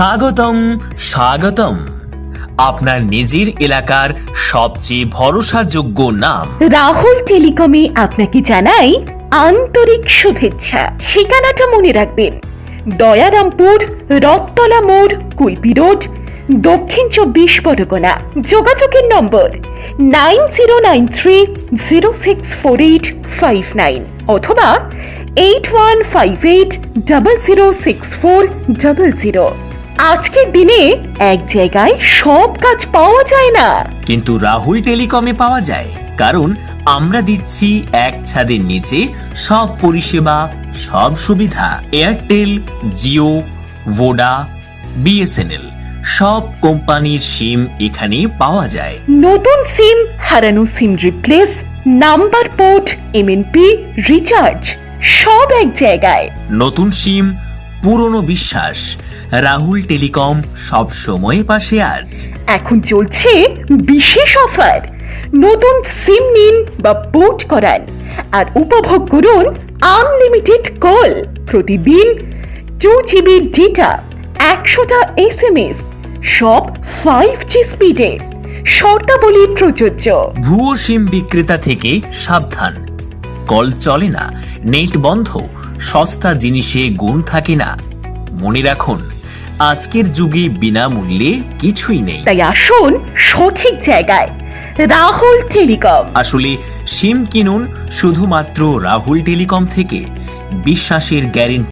স্বাগতম স্বাগতম। আপনার নিজের এলাকার সবচেয়ে ভরসাযোগ্য নাম। রাহুল টেলিকমে আপনাকে জানাই আন্তরিক শুভেচ্ছা। ঠিকানাটা মনে রাখবেন। দয়ারামপুর রথতলা মোড়, কুলপি রোড, দক্ষিণ চব্বিশ পরগনা। যোগাযোগের নম্বর nine zero nine three zero six four eight five nine অথবা eight one five eight double zero six four double zero. আজকের দিনে এক জায়গায় সব কাজ পাওয়া যায় না। কিন্তু রাহুল টেলিকমে পাওয়া যায় কারণ আমরা দিচ্ছি এক ছাদের নিচে সব পরিষেবা সব সুবিধা। এয়ারটেল জিও ভোডা বিএসএনএল সব কোম্পানির সিম এখানে পাওয়া যায়। নতুন সিম হারানো SIM replace number port MNP recharge সব এক জায়গায়। নতুন সিম পুরনো বিশ্বাস। রাহুল টেলিকম সব সময় পাশে আজ। এখন চলছে বিশেষ অফার। নতুন সিম নিন বা পোর্ট করান। আর উপভোগ করুন আনলিমিটেড কল প্রতিদিন টু জিবি ডেটা একশোটা এস এম এস সব ফাইভ জি স্পিডে শর্তাবলী প্রযোজ্য। ভুয়ো সিম বিক্রেতা থেকে সাবধান। কল চলে না নেট বন্ধ সস্তা জিনিসে গুণ থাকে না। মনে রাখুন আজকের যুগে বিনামূল্যে কিছুই নেই। তাই আসুন সঠিক জায়গায় রাহুল টেলিকম। আসলে সিম কিনুন শুধুমাত্র রাহুল টেলিকম থেকে। বিশ্বাসের গ্যারেন্টি